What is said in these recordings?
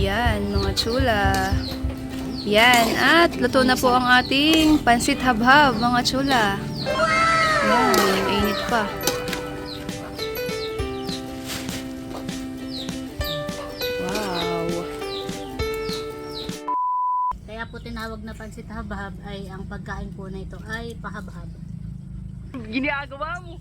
Yan, mga chula. Yan, at luto na po ang ating pansit habhab, mga chula. Yan, init pa. Wow. Kaya po tinawag na pansit habhab ay ang pagkain po na ito ay pahabhab. Ginagawa mo.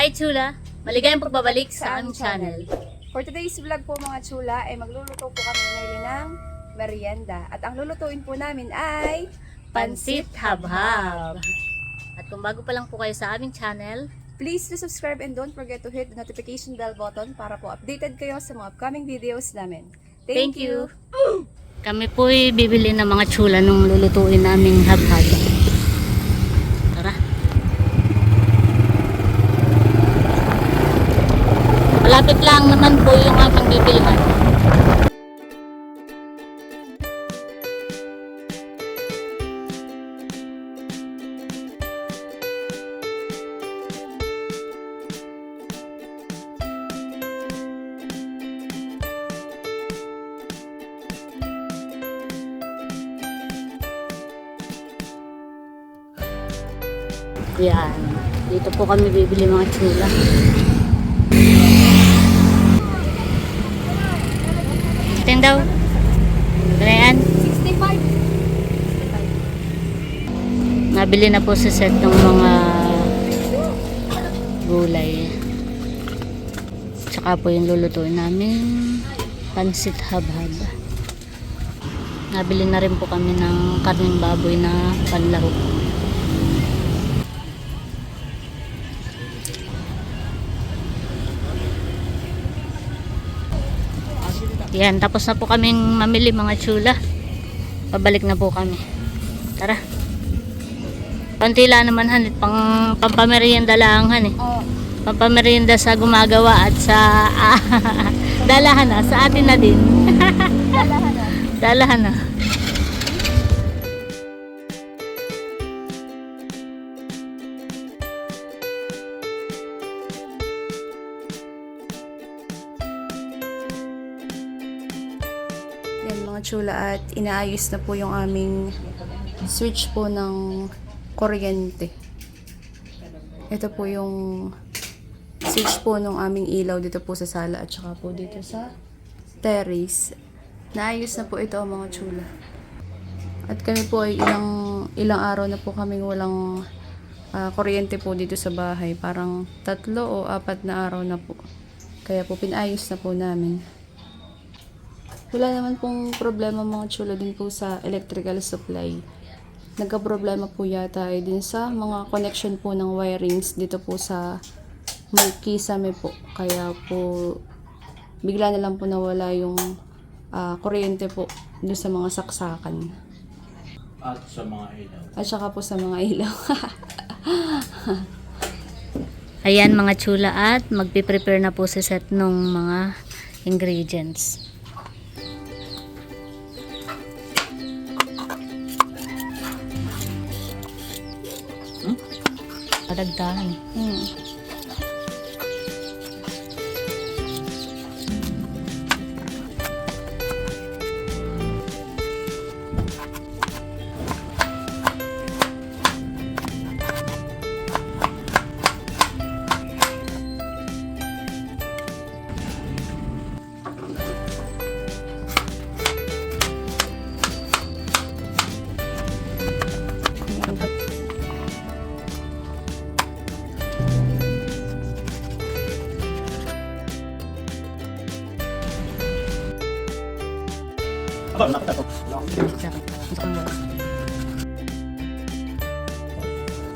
Hi Chula! Maligayang pagbabalik sa aming channel. For today's vlog po mga chula ay magluluto po kami ngayon ng merienda. At ang lulutuin po namin ay Pansit habhab. At kung bago pa lang po kayo sa aming channel, Please do subscribe and don't forget to hit the notification bell button para po updated kayo sa mga upcoming videos namin. thank you! Kami po bibili ng mga chula nung lulutuin naming habhab. Tara! Malapit lang naman po yung aking bibilhan. Yan. Dito po kami bibili mga chula. Ten daw. Ano yan? 65. Nabili na po sa set ng mga gulay. Tsaka po yung lulutuin namin pansit habhab. Nabili na rin po kami ng karning baboy na panlahok. Yan, tapos na po kaming mamili mga chula. Pabalik na po kami. Tara. Pantila naman hanit pang pampamerienda lang han eh. Oh, Pampamerienda sa gumagawa at sa dalahan na sa atin na din. dalahan na. Dalahan na. Yan mga chula at inaayos na po yung aming switch po ng kuryente. Ito po yung switch po ng aming ilaw dito po sa sala at saka po dito sa terrace. Naayos na po ito mga chula. At kami po ay ilang ilang araw na po kaming walang ah, kuryente po dito sa bahay. Parang tatlo o apat na araw na po. Kaya po pinayos na po namin. Wala naman pong problema mga chula din po sa electrical supply. Nagka-problema po yata ay din sa mga connection po ng wirings dito po sa may kisame po. Kaya po bigla na lang po nawala yung ah, kuryente po doon sa mga saksakan. at sa mga ilaw. At saka po sa mga ilaw. Ayan mga chula at magpiprepare na po si set ng mga ingredients. Padagdahan. hmm.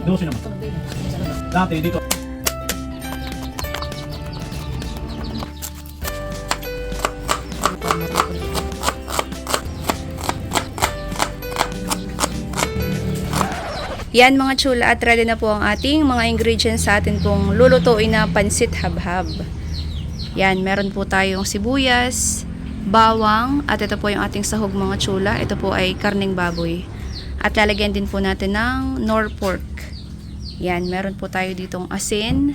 Dosi naman. Dati dito. Yan mga chula at ready na po ang ating mga ingredients sa atin pong lulutuin na pansit habhab. Yan, meron po tayong sibuyas, bawang, at ito po yung ating sahog mga chula. Ito po ay karning baboy. At lalagyan din po natin ng nor pork. Yan, meron po tayo ditong asin,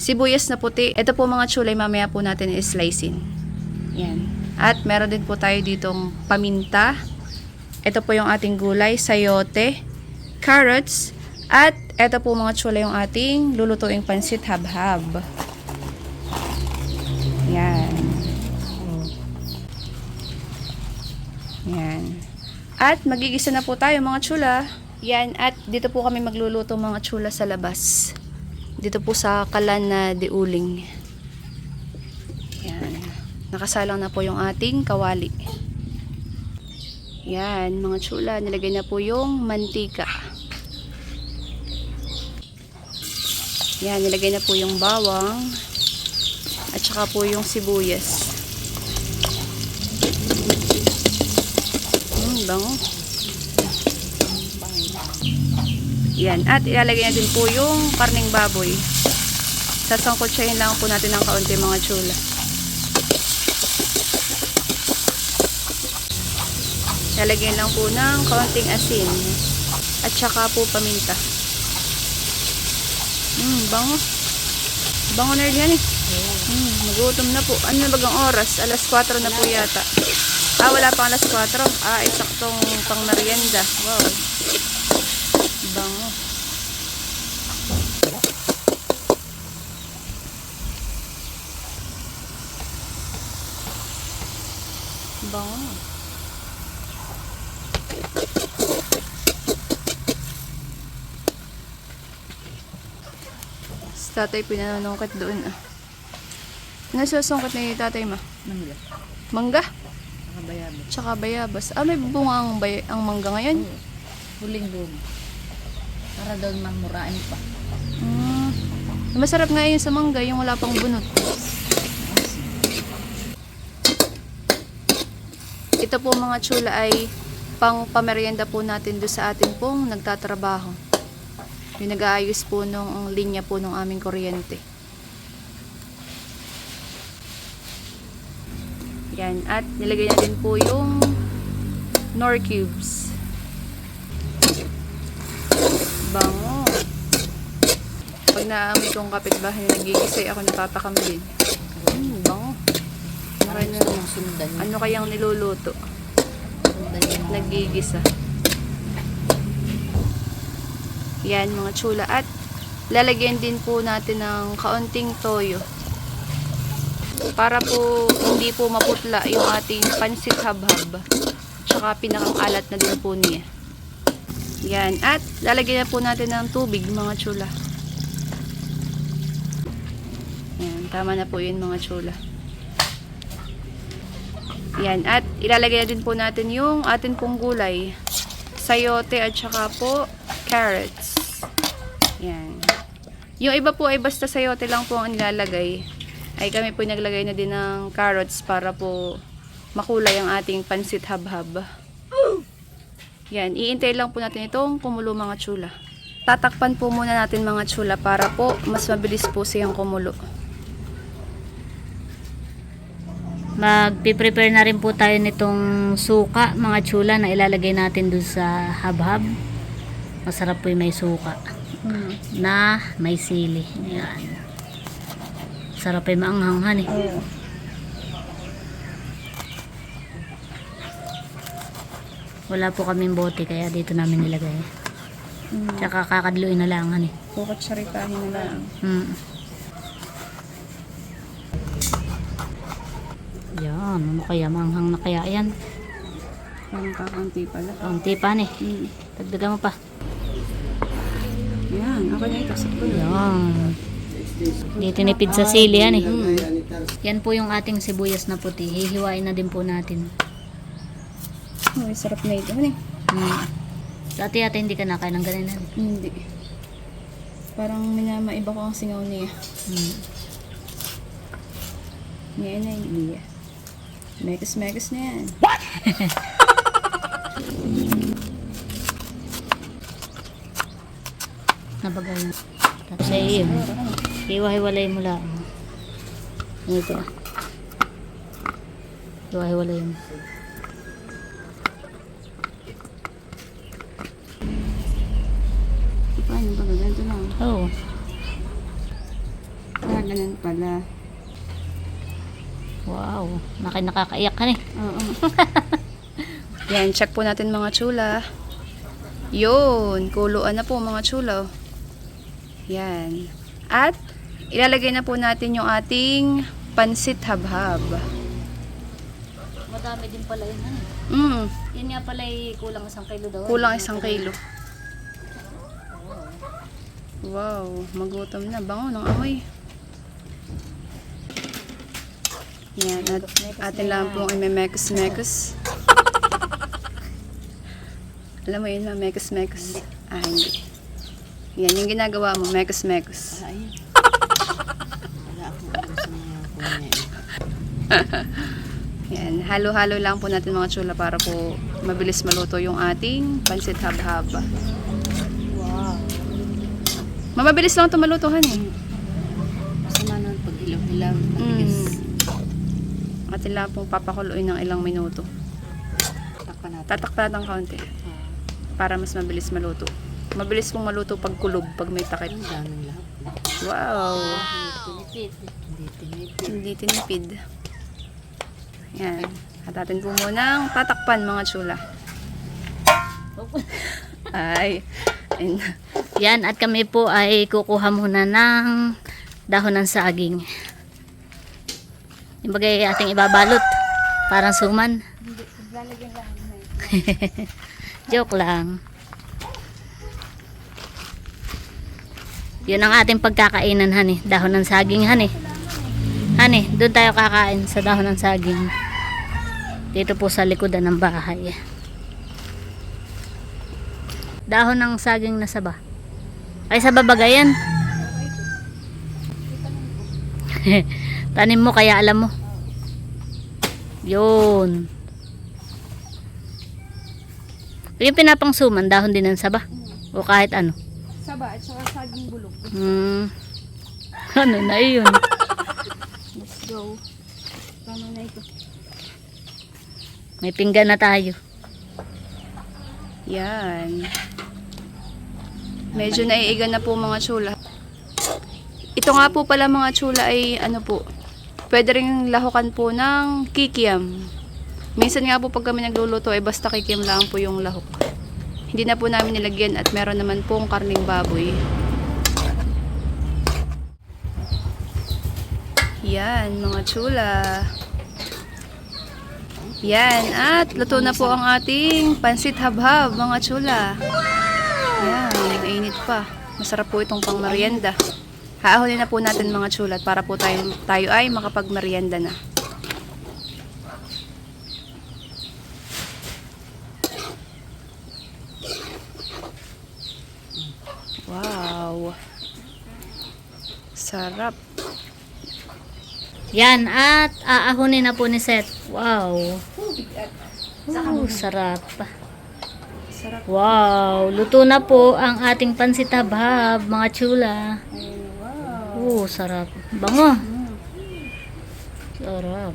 sibuyas na puti. Ito po mga chulay, mamaya po natin i-slicein. Yan. At meron din po tayo ditong paminta. Ito po yung ating gulay, sayote, carrots, at ito po mga chulay yung ating lulutuing pansit habhab. Yan. Yan. At magigisa na po tayo mga chula. Yan. At dito po kami magluluto mga chula sa labas. Dito po sa kalan na diuling. Yan. Nakasalang na po yung ating kawali. Yan, mga chula. Nilagay na po yung mantika. Yan, nilagay na po yung bawang. At saka po yung sibuyas. Hmm, bango. Yan. At ilalagay natin po yung karning baboy. Sasangkotsahin lang po natin ng kaunti mga chula. Lalagyan lang po ng kaunting asin. At saka po paminta. Hmm, bango. Bango na rin yan eh. Hmm, magutom na po. Ano na bagang oras? Alas 4 na po yata. Ah, wala pang alas 4. Ah, isaktong pang merienda. Wow. Bango. Bango. Si tatay pinanungkat doon ah. Ano susungkat ni tatay ma? Mangga. Mangga? Nakabayabas. Tsaka bayabas. Ah, may bunga ang, bay ang mangga ngayon? Huling loob. Para daw mamurain pa. Mm. Masarap nga yun sa mangga, yung wala pang bunot. Ito po mga chula ay pang pamerienda po natin do sa atin pong nagtatrabaho. Yung nag-aayos po nung linya po ng aming kuryente. Yan. At nilagay na din po yung nor cubes. Bango. Pag naamoy kong kapitbahay na nagigisay ako bango. Ano, kaya, Gusto mong sundan yun. ano kayang niluluto? Sundan yun. Nagigisa. Yan mga chula. At lalagyan din po natin ng kaunting toyo. Para po hindi po maputla yung ating pansit habhab. Tsaka pinakang alat na din po niya. Yan. At lalagyan na po natin ng tubig mga chula. Yan. Tama na po yun mga chula. Yan. At ilalagay na din po natin yung atin pong gulay. Sayote at saka po carrots. Yan. Yung iba po ay basta sayote lang po ang nilalagay. Ay kami po naglagay na din ng carrots para po makulay ang ating pansit habhab. Yan. Iintay lang po natin itong kumulo mga chula. Tatakpan po muna natin mga chula para po mas mabilis po siyang kumulo. Magpiprepare na rin po tayo nitong suka, mga chula na ilalagay natin dun sa habhab. Masarap po yung may suka Hmm. na may sili. Ayan. Sarap yung maanghanghan eh. Wala po kaming bote kaya dito namin nilagay. Hmm. Tsaka kakadluin na lang eh. Bukot saritahin na lang. Mm. Yan, ano kaya manghang na kaya yan? Parang kakanti pala. Kaunti pa ni. Hmm. Dagdagan mo pa. Yan. Okay na ito. Yan. Dito nipid sa sili yan eh. Yan po yung ating sibuyas na puti. Hihiwain na din po natin. Ay, sarap na ito. Ano eh? Mm. Dati yata hindi ka nakain ng ganun. han. Hindi. Parang minamaiba ko ang singaw niya. Mm. Niya na iya. Megas-megas na yan. Nabagayan. Tapos ay yun. Iwahiwalay mo lang. Ito. Iwahiwalay mo. Paano ba? Ganito lang. Oo. Ah, ganun pala. Wow. Naki nakakaiyak ka eh. Oo. Yan, check po natin mga chula. Yun, kuluan na po mga chula. oh. Yan. At, ilalagay na po natin yung ating pansit habhab. Madami din pala yun. Ano? Mm, Yun nga pala ay kulang isang kilo daw. kulang isang kilo. Wow, magutom na. Bango ng amoy. Yan, at atin lang pong imemekos-mekos. Alam mo yun, ma, mekos-mekos. Ah, hindi. Yan, yung ginagawa mo, mekos-mekos. Yan, halo-halo lang po natin mga chula para po mabilis maluto yung ating pansit habhab. Wow. Mamabilis lang ito malutuhan eh. Lang pong papakuluin ng ilang minuto. Takpan natin. Tatakpan ng kaunti para mas mabilis maluto. Mabilis pong maluto pag kulob, pag may takip. daming lahat. Wow! Hindi tinipid. Hindi tinipid. Yan. At atin po munang tatakpan mga chula. Ay. Ayun. Yan, at kami po ay kukuha muna ng dahon ng saging. Yung bagay ating ibabalot. Parang suman. Joke lang. Yun ang ating pagkakainan, honey. Dahon ng saging, honey. Honey, doon tayo kakain sa dahon ng saging. Dito po sa likodan ng bahay. Dahon ng saging na saba. Ay, sa babagayan. Tanim mo, kaya alam mo. Yun. Yung pinapangsuman, dahon din ng saba. O kahit ano. Saba at saka saging bulog. Hmm. Ano na yun? Let's go. Tama na ito. May pinggan na tayo. Yan. Medyo naiigan na po mga chula. Ito nga po pala mga chula ay ano po, pwede rin lahukan po ng kikiam. Minsan nga po pag kami nagluluto ay basta kikiam lang po yung lahok. Hindi na po namin nilagyan at meron naman pong karning baboy. Yan mga chula. Yan, at luto na po ang ating pansit habhab, mga chula. Yan, mainit pa. Masarap po itong pang Haahonin na po natin mga chulat para po tayo, tayo ay makapag-merienda na. Wow. Sarap. Yan, at aahunin na po ni Seth. Wow. Oh, sarap. Wow, luto na po ang ating pansit habhab, mga chula. Oh, sarap. Bango. Sarap.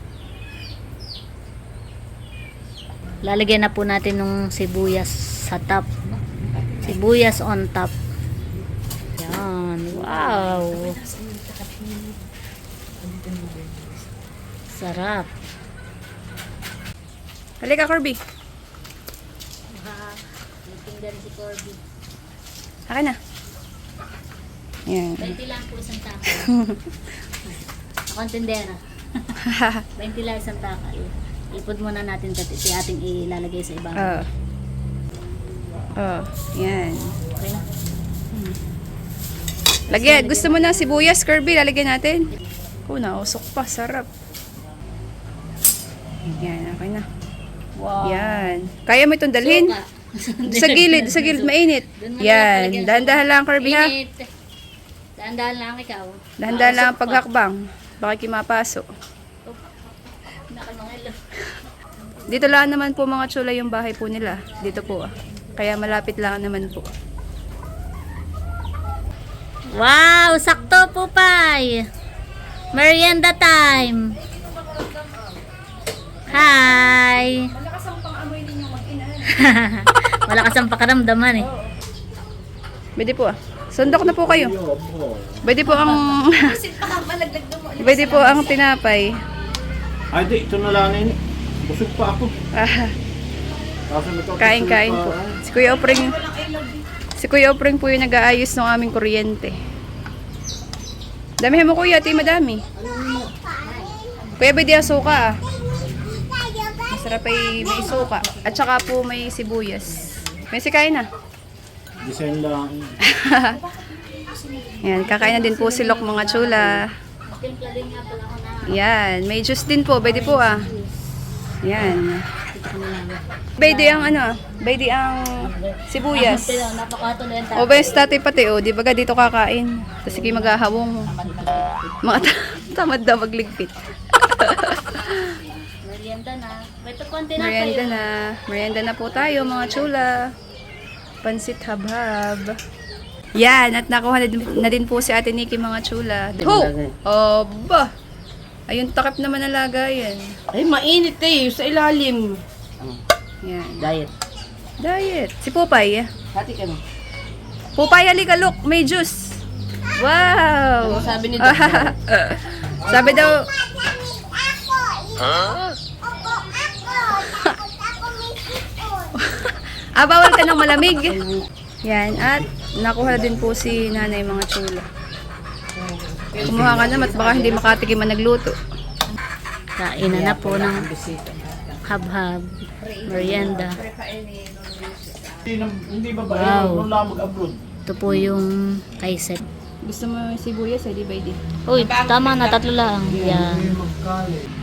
Lalagyan na po natin ng sibuyas sa top. Sibuyas on top. Yan. Wow. Sarap. Halika, Corby. Tingnan si Corby. Akin na. Yan. 20 lang po isang taka. Akong tindera. 20 lang isang taka. Ipod muna natin dati si ating ilalagay sa ibang. Oh. Oh, yan. Okay na? Lagyan, gusto mo na sibuyas, Kirby? Lalagyan natin. Oh, nausok pa. Sarap. Yan, okay na. Wow. Yan. Kaya mo itong dalhin? Suka. Sa gilid, sa gilid, mainit. Yan, dahan-dahan lang, Kirby, ha? Init. Dahan-dahan lang ikaw. Dahan-dahan lang ang paghakbang. Baka kimapaso. Dito lang naman po mga tsula yung bahay po nila. Dito po ah. Kaya malapit lang naman po. Wow, sakto po pay. Merienda time. Hi. Malakas ang pang-amoy ninyo mag-ina. Malakas ang pakaramdaman eh. Pwede po ah. Sundok na po kayo. Pwede po ang... Pwede po ang tinapay. Ay, di, ito na lang ini. Busog pa ako. Ah, kain-kain po. Si Kuya Opring... Si Kuya Opring po yung nag-aayos ng aming kuryente. Damihan mo kuya, ati madami. Kuya, pwede ang suka ah. Masarap ay may suka. At saka po may sibuyas. May sikain na. Design lang. Yan, kakain na din po si Lok mga chula. Yan, may juice din po. Pwede po ah. Yan. Pwede ang ano, pwede ang sibuyas. O ba yung tatay pati o, di ba ka dito kakain? Tapos sige maghahawong. Mga ta- tamad daw magligpit. Merienda na. Ito konti na Merienda na. Merienda na po tayo mga chula. Pansit habhab. Yan, at nakuha na din, na din po si Ate Nikki mga chula. Ho! Oba! Ayun, takip naman na lagayan. Ay, mainit eh, sa ilalim. Yan. Diet. Diet. Si Pupay. Hati ka mo. Pupay, halika, look. May juice. Wow! Ano sabi ni Doc? Sabi daw, ah, bawal ka ng malamig. Yan, at nakuha din po si nanay mga chula. Kumuha ka na, at baka hindi makatikim ang nagluto. Kainan na po ng habhab. Merienda. Hindi, na- hindi ba ba? Wow. Mag-upload. Ito po yung kaiset. Gusto mo yung sibuyas, eh, di ba, di? Uy, tama na, tatlo lang. Yan.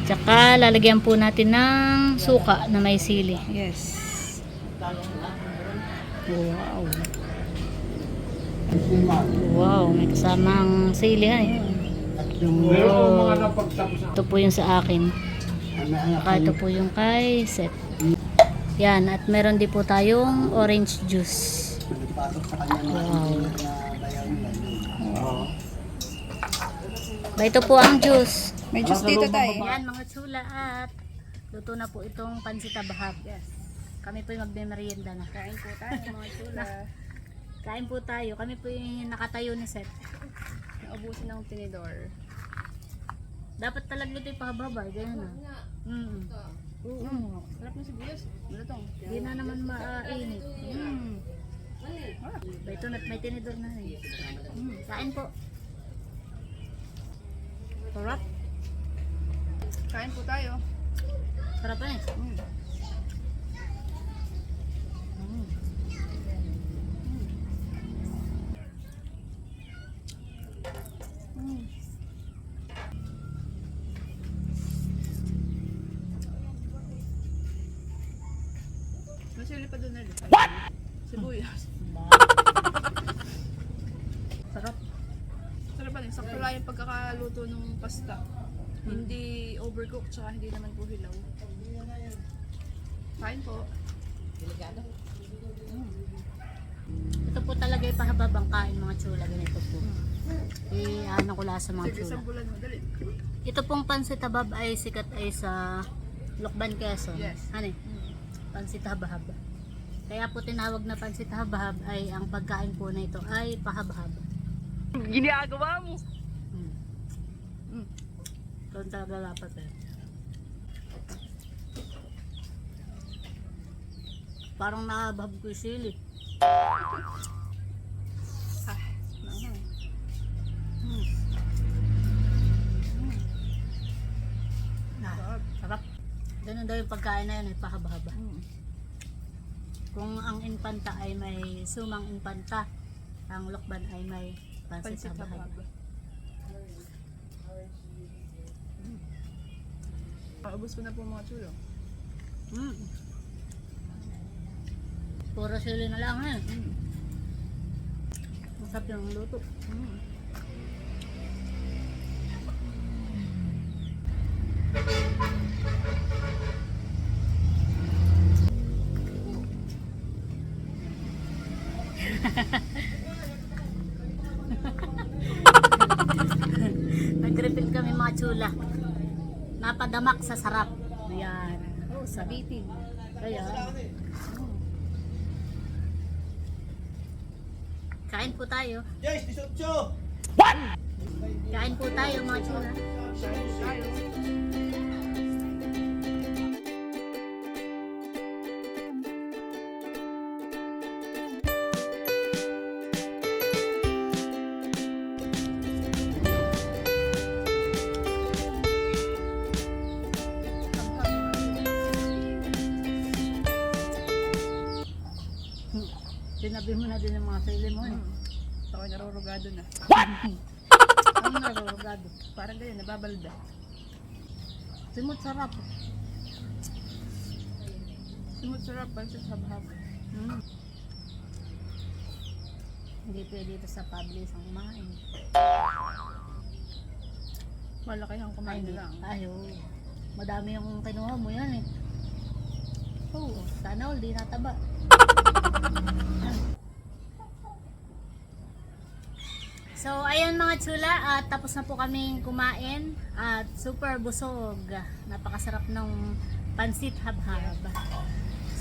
Tsaka lalagyan po natin ng suka na may sili. Yes. Wow. Wow, may kasamang sili ha eh. Napagtapos na. Ito po yung sa akin. Saka ito po yung kay Seth. Yan, at meron din po tayong orange juice. Wow. Ba, ito po ang juice. May juice dito tayo. Yan mga chula at luto na po itong pansita bahab. Yes. Kami po yung magme-merienda na. Kain po tayo mga chula. Kain po tayo. Kami po yung nakatayo ni Seth. Naubusin ng tinidor. Dapat talaga ito yung pahababa. Ganyan na. Mm. Mm. Sarap ng sibuyas. Malutong. Hindi na naman mainit. Mm. Ba, ito na, may tinidor na rin. Mm. Kain po. Sarap. Kain po tayo. Sarap eh. Mm. Pa doon ulit. What? Sibuyas. Sarap. Sarap rin. Sakto lang yung pagkakaluto ng pasta. Hindi overcooked, tsaka hindi naman po hilaw. Kain po. Ito po talaga yung pahababang kain mga chula. Ganito po. Eh, ano ko lang sa mga Sige, mo. Dali. Ito pong pansit habab ay sikat ay sa Lokban, Quezon. Yes. Ano eh? Pansit habab. Kaya po tinawag na pansit habab ay ang pagkain po na ito ay pahabhab. Ginagawa mo. Hmm. Mm. Doon talaga dapat eh. Parang nahabhab ko yung sili. Ah, sarap. Ganun daw yung pagkain na yun, ay pahabhaba. Kung ang infanta ay may sumang infanta, ang lokban ay may pansit habahab. habab. Paubos ko na po mga chulo. Mm. Puro sili na lang eh. Masarap yung luto. Mm. Napadamak sa sarap. Ayan. Oh, sabitin. Ayan. Mm. Kain po tayo. Yes, 18! Kain po tayo mga chula. Ako narurugado na. Ano narurugado? Parang ganyan, nababalda. Simot sarap. Sumut sarap, pansit habhab. Mm. Hindi pwede ito sa public ang kumain. Malaki ang kumain na lang. Ayo. Madami yung kinuha mo yan eh. Oo, sana all di nataba. So, ayun mga chula, at tapos na po kaming kumain at super busog. Napakasarap ng pansit habhab.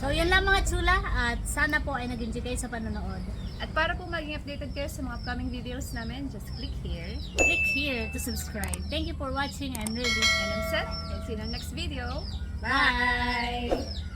So, yun lang mga chula at sana po ay nag-enjoy kayo sa panonood. At para po maging updated kayo sa mga upcoming videos namin, just click here. Click here to subscribe. Thank you for watching. I'm Lily. And I'm Seth. And see you in the next video. Bye!